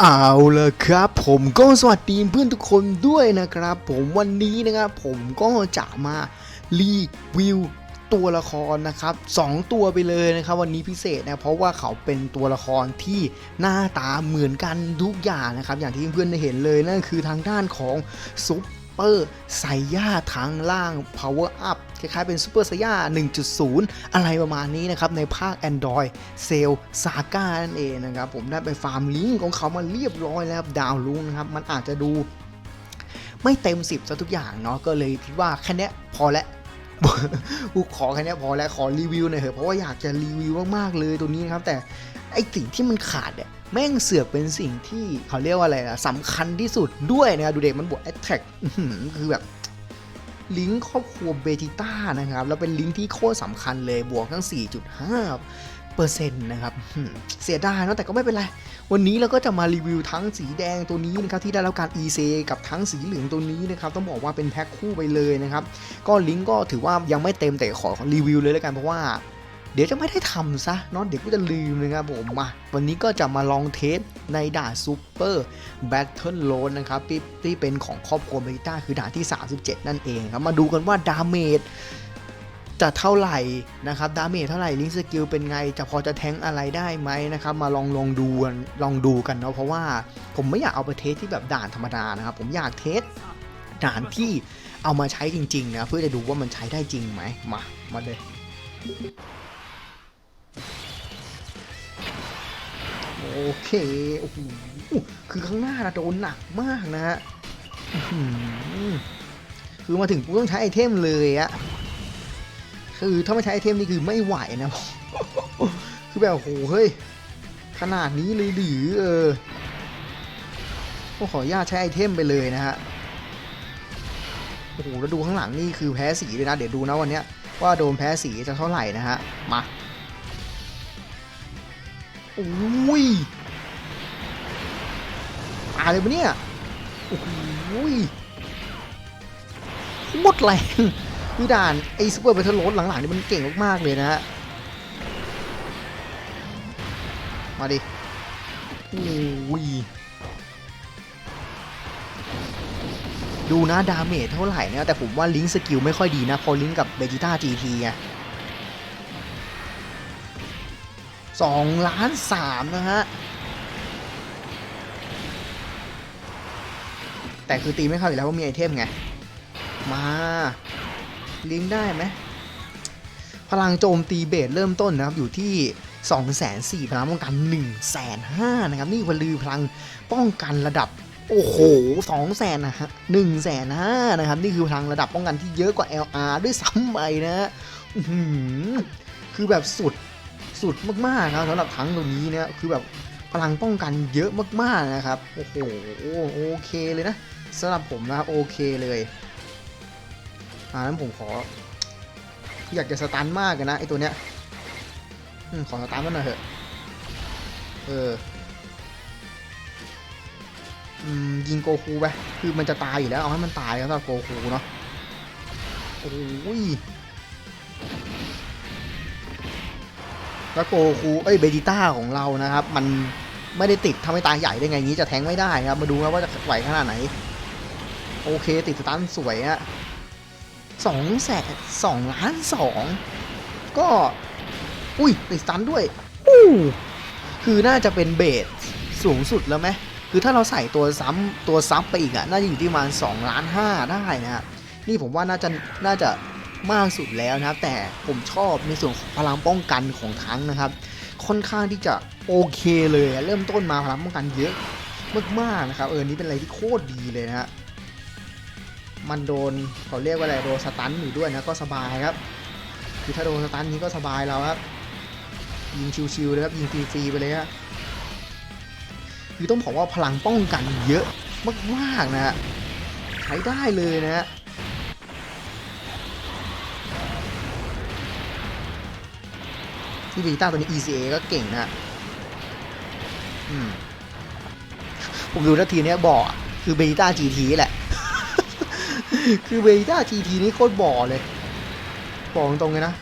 เอาละครับผมก็สวัสดีเพื่อนทุกคนด้วยนะครับ ผมวันนี้นะครับผมก็จะมารีวิวตัวละครนะครับสองตัวไปเลยนะครับวันนี้พิเศษนะเพราะว่าเขาเป็นตัวละครที่หน้าตาเหมือนกันทุกอย่างนะครับอย่างที่เพื่อนๆได้เห็นเลยนั่นคือทางด้านของซุป เปอร์ไซย่าทางล่าง Power Up คล้ายๆเป็นซูเปอร์ไซย่า1.0 อะไรประมาณนี้นะครับ ในภาค Android c e l Saga นั่นเองนะครับ ผมได้ไปฟาร์มลิงก์ของเขามาเรียบร้อยแล้วดาวลุงนะครับ มันอาจจะดูไม่เต็ม 10ซะทุกอย่างเนาะก็เลยคิดว่าแค่เนี้ยพอแล้วกูขอแค่เนี้ยพอแล้วขอรีวิวหน่อยเถอะเพราะว่าอยากจะรีวิวมากๆเลยตัวนี้นะครับแต่ไอสิ่งที่มันขาดเนี่ย แม่งเสือกเป็นสิ่งที่เขาเรียกว่าอะไรนะสำคัญที่สุดด้วยนะครับดูเด็กมันบวกแอตแทกคือแบบลิงก์ครอบครัวเบจิต้านะครับ แล้วเป็นลิงก์ที่โคตรสำคัญเลยบวกทั้ง 4.5เปอร์เซ็นต์นะครับเสียดายเนะแต่ก็ไม่เป็นไร วันนี้เราก็จะมารีวิวทั้งสีแดงตัวนี้นะครับ ที่ได้รับการ EC กับทั้งสีเหลืองตัวนี้นะครับ ต้องบอกว่าเป็นแพ็คคู่ไปเลยนะครับ ก็ลิงก์ก็ถือว่ายังไม่เต็มแต่ขอรีวิวเลยแล้วกันเพราะว่า เดี๋ยวจะไม่ได้ทำซะเนาะเดี๋ยวก็จะลืมนะครับผมมาวันนี้ก็จะมาลองเทสในด่านซูเปอร์แบทเทิลโลนนะครับที่ที่เป็นของครอบครัวเบต้าคือด่านที่ 37 นั่นเองครับมาดูกันว่าดาเมจจะเท่าไหร่นะครับดาเมจเท่าไหร่ลิงสกิลเป็นไง จะพอจะแทงอะไรได้ไหมนะครับมาลองลองดูกันลองดูกันเนาะเพราะว่าผมไม่อยากเอาไปเทสที่แบบด่านธรรมดานะครับผมอยากเทสด่านที่เอามาใช้จริงๆนะเพื่อจะดูว่ามันใช้ได้จริงไหมมามาเลย เคโอ้โหคือข้างหน้านะโดนหนักมากนะฮะคือมาถึงกูต้องใช้ไอเทมเลยอะคือถ้าไม่ใช้ไอเทมนี่คือไม่ไหวนะคือแบบโอ้โหเฮ้ยขนาดนี้เลยหรือเออก็ขออนุญาตใช้ไอเทมไปเลยนะฮะโอ้โหแล้วดูข้างหลังนี่คือแพ้สีเลยนะ เดี๋ยวดูนะวันเนี้ยว่าโดนแพ้สีจะเท่าไหร่นะฮะ มาอุ้ย เลยปะเนี่ยโอ้โหยโคตรแรงคือด่านไอ้ซูเปอร์เบทเทิลโรดหลังๆนี่มันเก่งมากๆเลยนะฮะ มาดิโอ้ยดูนะดาเมจเท่าไหร่นะแต่ผมว่าลิงก์สกิลไม่ค่อยดีนะ พอลิงก์กับเบจิต้า GT ไงสองล้านสามนะฮะ แต่คือตีไม่เข้าอยู่แล้วเพราะมีไอเทมไง มาลิงได้ไหมพลังโจมตีเบสเริ่มต้นนะครับอยู่ที่2 4 0 0 0พลังป้องกัน1 5 0 0 0นะครับนี่วันลือพลังป้องกันระดับโอ้โห2แสนนะฮะ1แสนห้านะครับ นี่คือพลังระดับป้องกันที่เยอะกว่า LR ด้วยซ้ำไปนะฮะคือแบบสุด สุดมากๆครับสำหรับทั้งตัวนี้เนี่ยคือแบบ พลังป้องกันเยอะมากๆนะครับ โอ้โหโอเคเลยนะสำหรับผมนะครับโอเคเลยอ่านั้นผมขอ อยากจะสตันมากนะไอตัวเนี้ยขอสตันมันหน่อยเถอะ เออยิงโกคูไป คือมันจะตายอยู่แล้ว เอาให้มันตายแล้วสำหรับโกคูเนาะ โอ้ย แล้วโกคูเอ้ยเบจิต้าของเรานะครับ มันไม่ได้ติดทำให้ตาใหญ่ได้ไงนี้จะแทงไม่ได้ครับ มาดูครับว่าจะไหวขนาดไหน โอเคติดสตันสวยอะสองแสนสองล้านสองก็ อุ้ยติดสตันด้วยอู้คือน่าจะเป็นเบสสูงสุดแล้วไหมคือถ้าเราใส่ตัวซ้ำตัวซับไปอีกอะน่าจะอยู่ที่ประมาณ2ล้านห้าได้นะครับนี่ผมว่าน่าจะน่าจะ มากสุดแล้วนะครับ แต่ผมชอบในส่วนของพลังป้องกันของทั้งนะครับ ค่อนข้างที่จะโอเคเลย เริ่มต้นมาพลังป้องกันเยอะมากๆนะครับเออนี่เป็นอะไรที่โคตรดีเลยนะฮะมันโดนเขาเรียกว่าอะไรโดนสตันอยู่ด้วยนะก็สบายครับ คือถ้าโดนสตันนี้ก็สบายเราครับยิงชิวๆเลยครับยิงฟรีๆไปเลยครับคือต้องบอกว่าพลังป้องกันเยอะมากๆนะฮะใช้ได้เลยนะฮะ ที่เบต้าตัวนี้ ECA ก็เก่งนะมผมดูนาทีนี้บ่อคือเบต้า GT แหละ คือเบต้า GT นี่โคตรบ่อเลยบอกตรงๆเลยนะ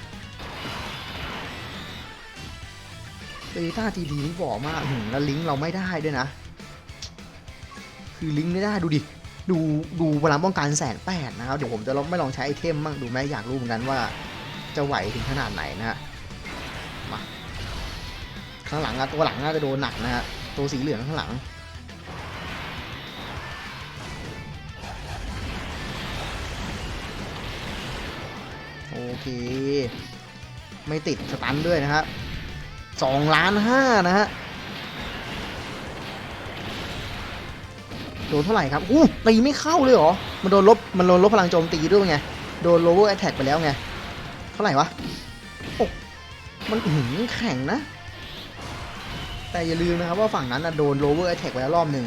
เบต้า GT นี่บ่อมากแล้วลิงก์เราไม่ได้ด้วยนะ คือลิงก์ไม่ได้ดูดิดูดูพลังป้องกันแสนแปดนะครับ เดี๋ยวผมจะลองไม่ลองใช้ไอเทมบ้างดูไหมอยากรู้เหมือนกันว่าจะไหวถึงขนาดไหนนะฮะ มาข้างหลังอะตัวหลังน่าจะโดนหนักนะฮะตัวสีเหลืองข้างหลังโอเค ไม่ติดสตันด้วยนะครับสองล้านห้านะฮะโดนเท่าไหร่ครับอู้ตีไม่เข้าเลยเหรอ มันโดนลบ มันโดนลบพลังโจมตีด้วยไง โดน lower attack ไปแล้วไง เท่าไหร่วะ มันหือแข็งนะ แต่อย่าลืมนะครับว่าฝั่งนั้นนะโดน lower attack ไปแล้วรอบหนึ่ง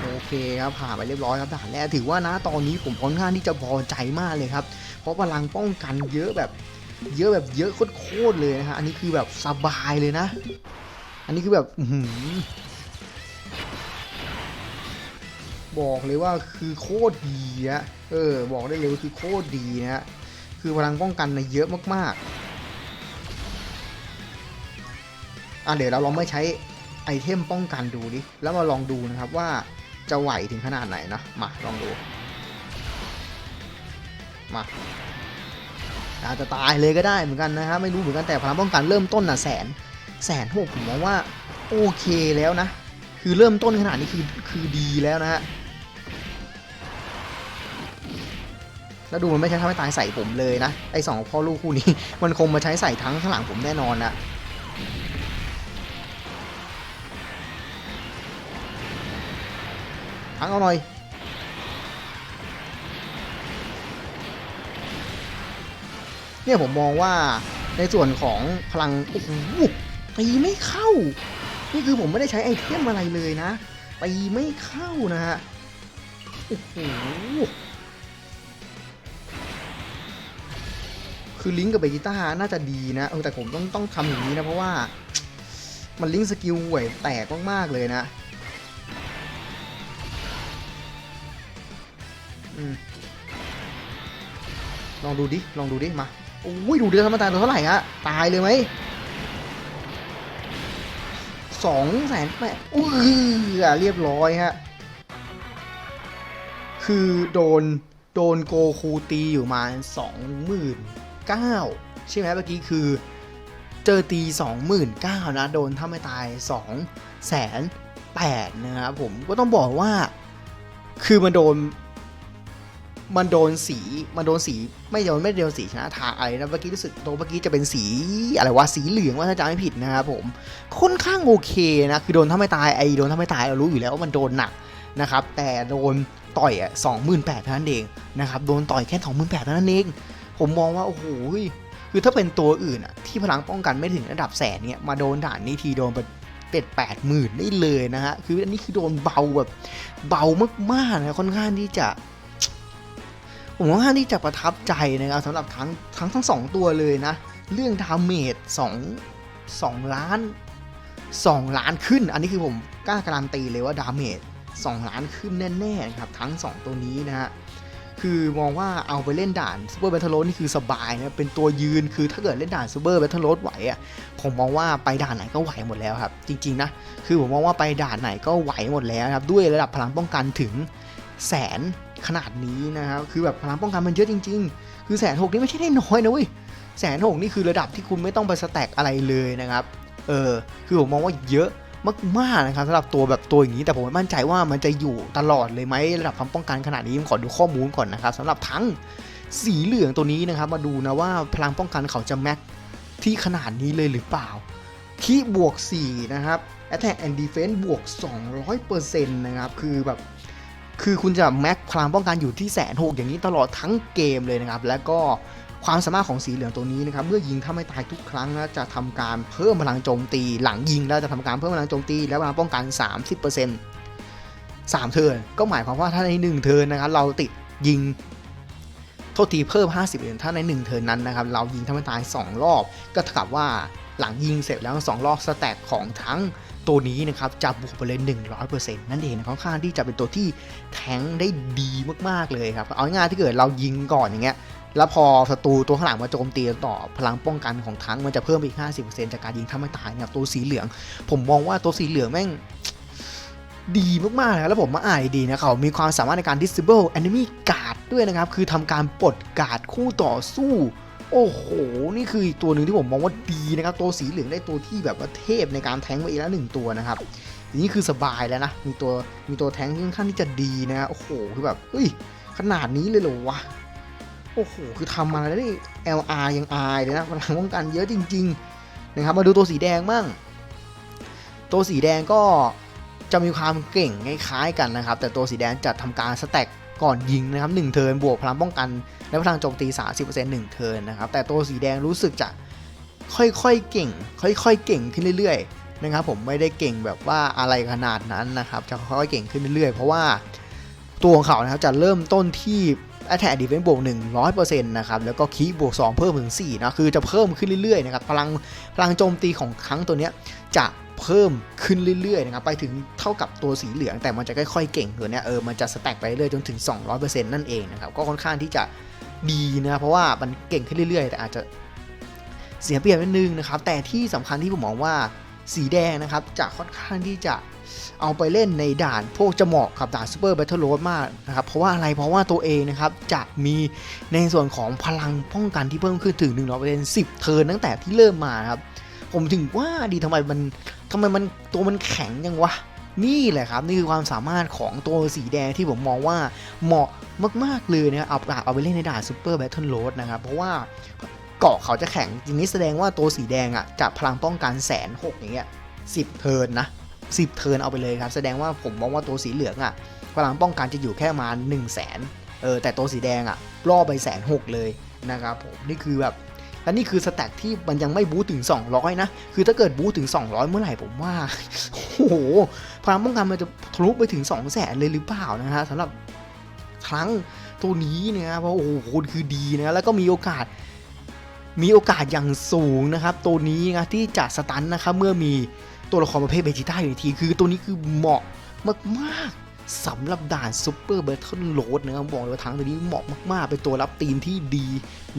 โอเคครับผ่านไปเรียบร้อยครับด่านแรกถือว่านะตอนนี้ผมค่อนข้างที่จะพอใจมากเลยครับ เพราะพลังป้องกันเยอะแบบ เยอะแบบเยอะโคตรเลยนะฮะอันนี้คือแบบสบายเลยนะ อันนี้คือแบบหืบอกเลยว่าคือโคตรดีอะเออ บอกได้เลยว่าคือโคตรดีนะฮะคือพลังป้องกันนะเยอะมากๆ อะเดี๋ยวเราลองไม่ใช้ไอเทมป้องกันดูดิ แล้วมาลองดูนะครับว่าจะไหวถึงขนาดไหนนะมาลองดู มาอาจจะตายเลยก็ได้เหมือนกันนะฮะไม่รู้เหมือนกันแต่พลังป้องกันเริ่มต้นน่ะแสนแสนหกผมมองว่าโอเคแล้วนะ คือเริ่มต้นขนาดนี้คือคือดีแล้วนะฮะแล้วดูมันไม่ใช่ทำให้ตายใส่ผมเลยนะไอสองพ่อลูกคู่นี้ มันคงมาใช้ใส่ทั้งข้างหลังผมแน่นอนนะ ทั้งเอาหน่อย เนี่ยผมมองว่าในส่วนของพลังโอ้โหตีไม่เข้า นี่คือผมไม่ได้ใช้ไอเทมอะไรเลยนะตีไม่เข้านะฮะโอ้โหคือลิงก์กับเบจิต้าน่าจะดีนะเออแต่ผมต้องต้องทำอย่างนี้นะเพราะว่า มันลิงก์สกิลห่วยแตกมากๆเลยนะ ลองดูดิ ลองดูดิ มาโอ้ยดูเดือดธรรมดาตัวเท่าไหร่ฮะ ตายเลยไหมสองแสนแปดอุ้ยเรียบร้อยฮะ คือโดน โดนโกคูตีอยู่มาสองหมื่นเก้าใช่ไหมเมื่อกี้คือ เจอตีสองหมื่นเก้านะ โดนถ้าไม่ตายสองแสนแปดนะครับผมก็ต้องบอกว่า คือมันโดน มันโดนสีมันโดนสีไม่โดนไม่โดนสีชนะทางอะไรนะเมื่อกี้รู้สึกตัวเมื่อกี้จะเป็นสีอะไรวะสีเหลืองว่าถ้าจำไม่ผิดนะครับผมค่อนข้างโอเคนะคือโดนถ้าไม่ตายไอโดนถ้าไม่ตายเรารู้อยู่แล้วว่ามันโดนหนักนะครับแต่โดนต่อยอะสองหมื่นแปดเท่านั้นเองนะครับโดนต่อยแค่สองหมื่นแปดเท่านั้นเอง ผมมองว่าโอ้โหคือถ้าเป็นตัวอื่นอะที่พลังป้องกันไม่ถึงระดับแสนเนี่ยมาโดนด่านนี้ทีโดนไปเป็ดแปดหมื่นได้เลยนะฮะคืออันนี้คือโดนเบาแบบเบามากๆนะค่อนข้างที่จะ ผมค่อนข้างที่จะประทับใจนะครับสำหรับทั้งทั้งทั้งสองตัวเลยนะ เรื่องดาเมจสองสองล้านสองล้านขึ้น อันนี้คือผมกล้าการันตีเลยว่าดาเมจสองล้านขึ้นแน่ๆนะครับทั้งสองตัวนี้นะฮะคือมองว่าเอาไปเล่นด่านซูเปอร์แบทเทิลโรนี่คือสบายนะเป็นตัวยืนคือถ้าเกิดเล่นด่านซูเปอร์แบทเทิลโรไหวอะผมมองว่าไปด่านไหนก็ไหวหมดแล้วครับ จริงๆนะคือผมมองว่าไปด่านไหนก็ไหวหมดแล้วครับด้วยระดับพลังป้องกันถึงแสน ขนาดนี้นะครับคือแบบพลังป้องกันมันเยอะจริง ๆ คือแสนหกนี่ไม่ใช่ได้น้อยนะเว้ยแสนหกนี่คือระดับที่คุณไม่ต้องไปสแต็กอะไรเลยนะครับเออคือผมมองว่าเยอะมากๆนะครับสำหรับตัวแบบตัวอย่างนี้แต่ผมไม่มั่นใจว่ามันจะอยู่ตลอดเลยไหมระดับความป้องกันขนาดนี้ผมขอดูข้อมูลก่อนนะครับสำหรับทั้งสีเหลืองตัวนี้นะครับ มาดูนะว่าพลังป้องกันเขาจะแม็กที่ขนาดนี้เลยหรือเปล่าคีบวก 4 นะครับ Attack and Defense บวก 200%นะครับ คือแบบ คือคุณจะแม็กพลังป้องกันอยู่ที่แสนหกอย่างนี้ตลอดทั้งเกมเลยนะครับ แล้วก็ความสามารถของสีเหลืองตัวนี้นะครับ เมื่อยิงถ้าไม่ตายทุกครั้งนะจะทำการเพิ่มพลังโจมตี หลังยิงแล้วจะทำการเพิ่มพลังโจมตี และพลังป้องกัน 30% 3 เทิร์นก็หมายความว่าถ้าใน 1 เทิร์นนะครับเราติดยิงโทษทีเพิ่ม 50%ถ้าใน 1 เทิร์นนั้นนะครับเรายิงถ้าไม่ตาย 2 รอบ ก็เท่ากับว่าหลังยิงเสร็จแล้ว 2 รอบสแต็กของทั้ง ตัวนี้นะครับจะบวกไปเลย 100%นั่นเองนะค่อนข้างที่จะเป็นตัวที่แทงได้ดีมากๆเลยครับ เอาง่ายๆที่เกิดเรายิงก่อนอย่างเงี้ยแล้วพอศัตรูตัวข้างหลังมาโจมตีต่อพลังป้องกันของทั้งมันจะเพิ่มไปอีก 50%จากการยิงถ้าไม่ตายเนี่ยตัวสีเหลือง ผมมองว่าตัวสีเหลืองแม่งดีมากๆนะครับแล้วผมมาอ่านดีนะเขามีความสามารถในการ disable enemy guard ด้วยนะครับ คือทำการปลดการ์ดคู่ต่อสู้ โอ้โห นี่คืออีกตัวหนึ่งที่ผมมองว่าดีนะครับ ตัวสีเหลืองได้ตัวที่แบบว่าเทพในการแทงไปอีกแล้วหนึ่งตัวนะครับอย่างนี้คือสบายแล้วนะ มีตัวมีตัวแทงค่อนข้างที่จะดีนะโอ้โห คือแบบ เฮ้ย ขนาดนี้เลยเหรอวะ โอ้โห คือทำมาแล้วนี่ LR ยังอายเลยนะพลังป้องกันเยอะจริง ๆ นะครับ มาดูตัวสีแดงบ้าง ตัวสีแดงก็จะมีความเก่งคล้ายๆกันนะครับ แต่ตัวสีแดงจะทำการสแต็ก ก่อนยิงนะครับ1เทิร์นบวกพลังป้องกันและพลังโจมตี 30% 1 เทิร์นนะครับ แต่ตัวสีแดงรู้สึกจะค่อยๆเก่ง ค่อยๆเก่งขึ้นเรื่อยๆนะครับผมไม่ได้เก่งแบบว่าอะไรขนาดนั้นนะครับ จะค่อยๆเก่งขึ้นเรื่อยๆ เพราะว่าตัวของเขานะครับจะเริ่มต้นที่ Attack Defense บวก100%นต์นะครับ แล้วก็คีบวก2เพิ่มถึง4นะ คือจะเพิ่มขึ้นเรื่อยๆนะครับ พลังพลังโจมตีของครั้งตัวเนี้ยจะเพิ่มขึ้นเรื่อยๆนะครับ ไปถึงเท่ากับตัวสีเหลือง แต่มันจะค่อยๆเก่งตัวเนี้ยเออ มันจะสแต็กไปเรื่อยจนถึง 200%นั่นเองนะครับ ก็ค่อนข้างที่จะดีนะ เพราะว่ามันเก่งขึ้นเรื่อยๆ แต่อาจจะเสียเปรียบนิดนึงนะครับ แต่ที่สำคัญที่ผมมองว่า สีแดงนะครับจะค่อนข้างที่จะเอาไปเล่นในด่านพวกจะเหมาะกับด่านซูเปอร์แบทเทิลโรดมากนะครับ เพราะว่าอะไรเพราะว่าตัวเองนะครับจะมีในส่วนของพลังป้องกันที่เพิ่มขึ้นถึง 100% 10 เทิร์นตั้งแต่ที่เริ่มมาครับ ผมถึงว่าดีทำไมมันทำไมมันตัวมันแข็งยังวะ นี่แหละครับ นี่คือความสามารถของตัวสีแดงที่ผมมองว่าเหมาะมากๆเลยนะเอาเอาไปเล่นในด่านซูเปอร์แบทเทิลโรดนะครับเพราะว่า เกาะเขาจะแข็งทีนี้แสดงว่าตัวสีแดงอะจะพลังป้องกันแสนหกอย่างเงี้ยสิบเทินนะสิบเทินเอาไปเลยครับแสดงว่าผมมองว่าตัวสีเหลืองอะพลังป้องกันจะอยู่แค่ประมา1 0 0 0 0แสนเออแต่ตัวสีแดงอะล่อไปแสนหกเลยนะครับผมนี่คือแบบและนี่คือสแต็กที่มันยังไม่บูตถึง 200 นะ คือถ้าเกิดบูตถึง 200 เมื่อไหร่ผมว่า โอ้โหพลังป้องกันมันจะทะลุไปถึง 2 0 0แสนเลยหรือเปล่านะฮะสำหรับครั้งตัวนี้นะครับเพราะโอ้โหคือดีนะ แล้วก็มีโอกาส มีโอกาสอย่างสูงนะครับ ตัวนี้นะที่จะสตันนะครับเมื่อมีตัวละครประเภทเบจิต้าอยู่ในทีมคือตัวนี้คือเหมาะมากๆสำหรับด่านซูเปอร์เบทเทิลโรดนะครับบอกเลยว่าทั้งตัวนี้เหมาะมากๆ เป็นตัวรับตีนที่ดี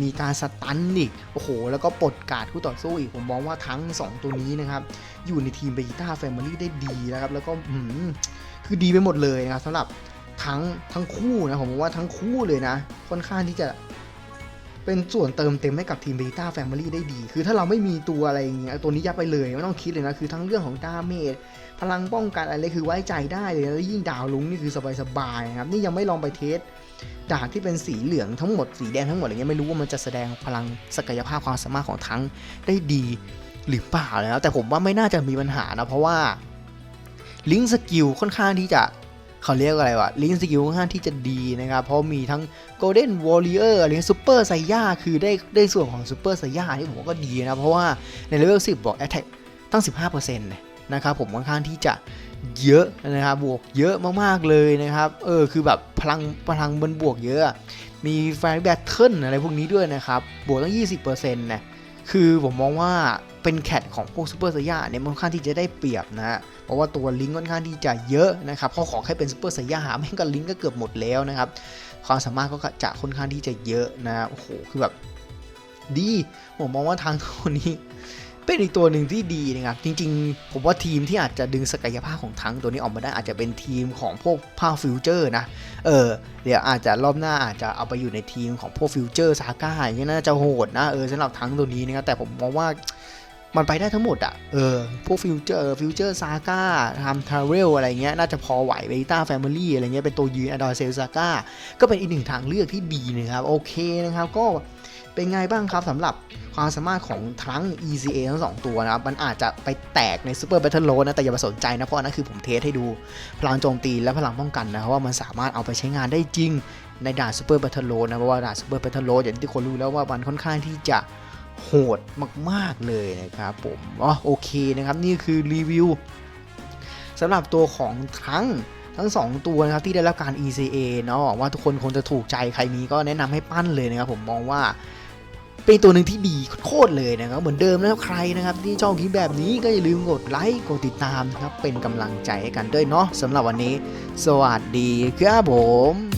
มีการสตันอีกโอ้โห แล้วก็ปลดการ์ดคู่ต่อสู้อีก ผมมองว่าทั้ง 2 ตัวนี้นะครับ อยู่ในทีมเบจิต้าแฟมิลี่ได้ดีนะครับ แล้วก็คือดีไปหมดเลยนะครับสำหรับทั้งทั้งคู่นะผมมองว่าทั้งคู่เลยนะ ค่อนข้างที่จะ เป็นส่วนเติมเต็มให้กับทีมเบต้าแฟมิลี่ได้ดี คือถ้าเราไม่มีตัวอะไรอย่างเงี้ยตัวนี้ยัดไปเลยไม่ต้องคิดเลยนะคือทั้งเรื่องของดาเมจพลังป้องกันอะไรคือไว้ใจได้เลยแล้วยิ่งดาวลุงนี่คือสบายๆครับนี่ยังไม่ลองไปเทสดานที่เป็นสีเหลืองทั้งหมดสีแดงทั้งหมดอะไรเงี้ยไม่รู้ว่ามันจะแสดงพลังศักยภาพความสามารถของทั้งได้ดีหรือเปล่าแล้วแต่ผมว่าไม่น่าจะมีปัญหานะเพราะว่าลิงก์สกิลค่อนข้างที่จะ เขาเรียกว่าอะไรวะลิงสกิลค่อนข้างที่จะดีนะครับ เพราะมีทั้ง Golden Warrior อะไรซูเปอร์ไซย่าคือได้ได้ส่วนของซูเปอร์ไซย่าที่ผมก็ดีนะ เพราะว่าในเลเวล10 บอก Attack ตั้ง 15%นะครับผมค่อนข้างที่จะเยอะนะครับบวกเยอะมากๆเลยนะครับเออคือแบบพลังพลังมันบวกเยอะ มีไฟแบทเทิลอะไรพวกนี้ด้วยนะครับบวกตั้ง 20%นะคือผมมองว่า เป็นแคทของพวกซูเปอร์ไซย่าเนี่ยมันค่อนข้างที่จะได้เปรียบนะฮะเพราะว่าตัวลิงก์ค่อนข้างที่จะเยอะนะครับเขาขอแค่เป็นซูเปอร์ไซย่าแม่งก็ลิงก์ก็เกือบหมดแล้วนะครับความสามารถก็จะค่อนข้างที่จะเยอะนะโอ้โหคือแบบดีผมมองว่าทางตัวนี้เป็นอีกตัวหนึ่งที่ดีนะครับ จริงๆ ผมว่าทีมที่อาจจะดึงศักยภาพของทั้งตัวนี้ออกมาได้อาจจะเป็นทีมของพวกภาคฟิวเจอร์นะ เออ เดี๋ยวอาจจะรอบหน้าอาจจะเอาไปอยู่ในทีมของพวกฟิวเจอร์ซาก้าอย่างนี้น่าจะโหดนะ เออสำหรับทั้งตัวนี้นะครับ แต่ผมมองว่า มันไปได้ทั้งหมดอะเออ พวกฟิวเจอร์ฟิวเจอร์ซาก้าทำทราเวลอะไรเงี้ย น่าจะพอไหวเบต้าแฟมิลี่อะไรเงี้ย เป็นตัวยืนอดอเซลซาก้า ก็เป็นอีกหนึ่งทางเลือกที่ดีนะครับ โอเคนะครับ ก็เป็นไงบ้างครับสำหรับความสามารถของทั้ง ECA ทั้งสองตัวนะครับ มันอาจจะไปแตกใน Super Battle Road นะ แต่อย่าไปสนใจนะ เพราะอันนั้นคือผมเทสให้ดู พลังโจมตีและพลังป้องกันนะว่ามันสามารถเอาไปใช้งานได้จริงในด่าน Super Battle Road นะ เพราะว่าด่าน Super Battle Road อย่างที่คนรู้แล้วว่ามันค่อนข้างที่จะ หดมากๆเลยนะครับผมอ๋อโอเคนะครับนี่คือรีวิวสำหรับตัวของทั้งทั้ง 2 ตัวนะครับที่ได้รับการ ECA เนาะว่าทุกคนคงจะถูกใจใครมีก็แนะนำให้ปั้นเลยนะครับผมมองว่าเป็นตัวหนึ่งที่ดีโคตรเลยนะครับเหมือนเดิมนะครับใครนะครับที่ชอบคลิปแบบนี้ก็อย่าลืมกดไลค์กดติดตามนะครับเป็นกำลังใจให้กันด้วยเนาะสำหรับวันนี้ สวัสดีครับผม